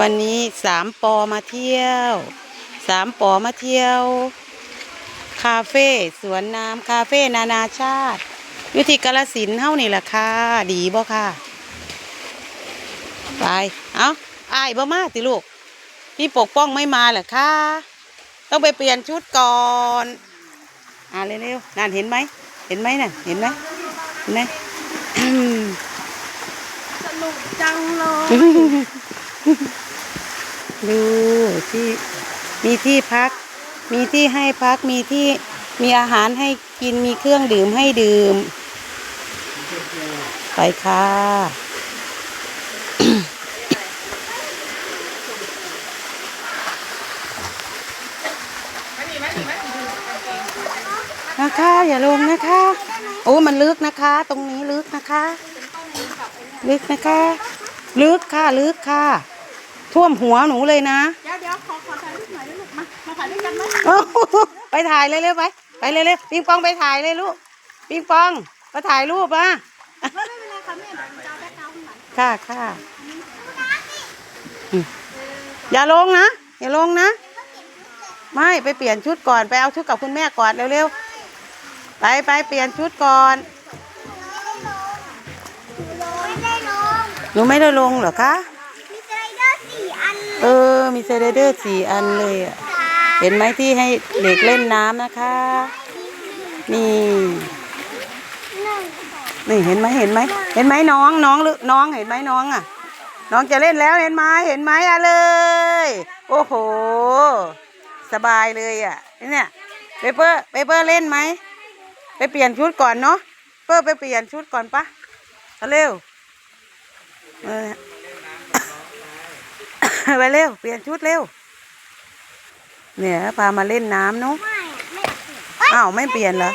วันนี้สามปอมาเที่ยวสามปอมาเที่ยว คาเฟ่สวนน้ำคาเฟ่นานาชาติอยู่ที่กาลสินธุ์เฮ้านี่แหละค่ะ ดีบ่ค่ะ ไป เอาอายบ่มาติลูก พี่ปกป้องไม่มาเหรอคะต้องไปเปลี่ยนชุดก่อน อ่าเร็วๆนั่นเห็นไหม เห็นไหมน่ะ เห็นไหมเห็นไหมสนุกจังเลย ดูที่มีที่พัก มีที่ให้พักมีที่มีอาหารให้กินมีเครื่องดื่มให้ดื่ม ไปค่ะนะคะอย่าลงนะคะ โอ้มันลึกนะคะ ตรงนี้ลึกนะคะ ลึกนะคะ ลึกค่ะ ลึกค่ะ ท่วมหัวหนูเลยนะ เดี๋ยวเดี๋ยวขอขอถ่ายรูปหน่อยนะลูกมา มาถ่ายด้วยกันไหมโอ้โหไปถ่ายเลยเร็วๆไป ไปเลยเร็วๆปิงปองไปถ่ายเลยลูกปิงปองมาถ่ายรูปอะไม่ไม่เป็นไรค่ะแม่เดี๋ยวจะเอาแบ็คกราวด์ข้างหลังค่ะค่ะอืมอย่าลงนะ อย่าลงนะ ไม่ไปเปลี่ยนชุดก่อนไปเอาชุดกับคุณแม่ก่อนเร็วๆไปไปเปลี่ยนชุดก่อนไม่ได้ลงหนูไม่ได้ลงเหรอคะ มีสไลเดอร์สี่อัน เออ มีสไลเดอร์สี่อันเลยอะเห็นไหมที่ให้เด็กเล่นน้ำนะคะ นี่นี่เห็นไหมเห็นไหมเห็นไหมน้องน้องหรือน้องเห็นไหมน้องอะ น้องจะเล่นแล้วเห็นไหมเห็นไหมอะเลย โอ้โห สบายเลยอะเนี่ยเปเปอร์เปเปอร์เล่นไหมไปเปลี่ยนชุดก่อนเนาะเปอร์ไปเปลี่ยนชุดก่อนปะเร็วเออ ไปเร็ว เปลี่ยนชุดเร็ว เนี่ยพามาเล่นน้ำเนาะไม่ไม่อ้าวไม่เปลี่ยนเหรอ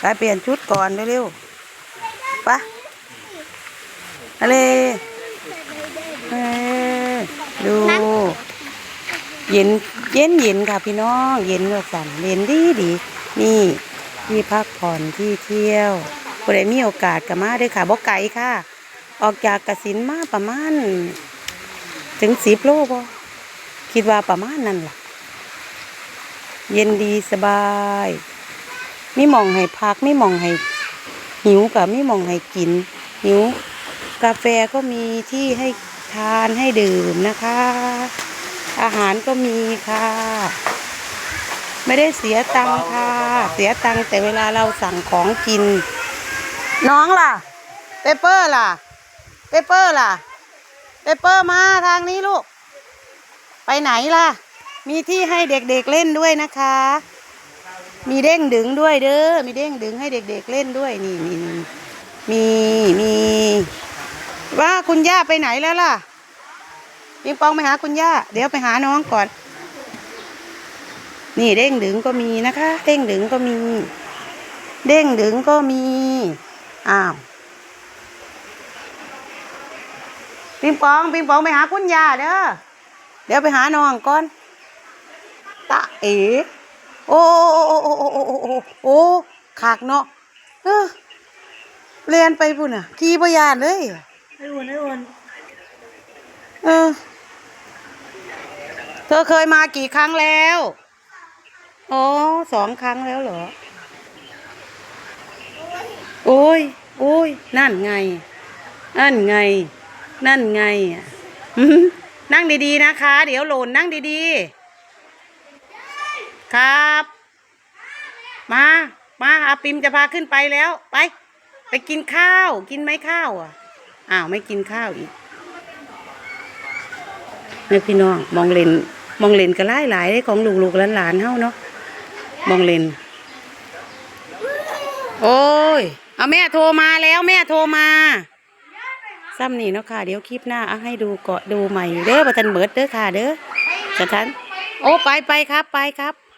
เปียกไปเปลี่ยนชุดก่อนเร็วๆไปะอะไรเออดูเย็นเย็นเย็นค่ะพี่น้องเย็นว่าสั่นเย็นดีดี นี่ที่พักผ่อนที่เที่ยวผู้ใดมีโอกาสก็มาเด้วยค่ะบ่ไกลค่ะ ออกจากกสินมาประมาณ ถึงสิบโลบ่คิดว่าประมาณนั้นล่ะ เย็นดีสบายไมีหมองให้พักไมีหมองให้หิวกับไมีหมองให้กิน หิว กาแฟก็มีที่ให้ทานให้ดื่มนะคะ อาหารก็มีค่ะ ไม่ได้เสียตังค่ะ เสียตังแต่เวลาเราสั่งของกิน น้องล่ะ เปเปอร์ล่ะ เปเปอร์ล่ะ เปเปอร์มาทางนี้ลูก ไปไหนล่ะ มีที่ให้เด็กๆเล่นด้วยนะคะ มีเด้งดึงด้วยเด้อ มีเด้งดึงให้เด็กๆเล่นด้วยนี่นี่นี่มีมีว่าคุณย่าไปไหนแล้วล่ะปิงปองไปหาคุณย่า เดี๋ยวไปหาน้องก่อน นี่เด้งดึงก็มีนะคะ เด้งดึงก็มี เด้งดึงก็มี อ้าว ปิงปองปิงปองไปหาคุณยาเด้อเดี๋ยวไปหาน้องก่อนตาเอ๋โอ้โอ้โอ้โอ้โอ้โอ้โอ้ขากเนาะเออเรียนไปปุ่นอะขี่พยานเลยไอ้วนไอ้วนเออเธอเคยมากี่ครั้งแล้วโอ้สองครั้งแล้วเหรอโอ้ยโอ้ยนั่นไง นั่นไง นั่นไงอืมนั่งดีๆนะคะ เดี๋ยวหล่นนั่งดีๆ ครับ มา มาอาปิมจะพาขึ้นไปแล้ว ไป ไปกินข้าว กินไหมข้าวอะ อ้าวไม่กินข้าวอีกเนี่พี่น้องมองเลนมองเลนก็ไล่หลายๆของลูกๆหลานๆเฮาเนาะมองเลนโอ้ย เอาแม่โทรมาแล้วแม่โทรมา ซ้ำนี่เนาะค่ะ เดี๋ยวคลิปหน้าเอาให้ดูเกาะดูใหม่เด้อประทันเบิดเด้อค่ะเด้อสถานโอ้ไปไปครับไปครับ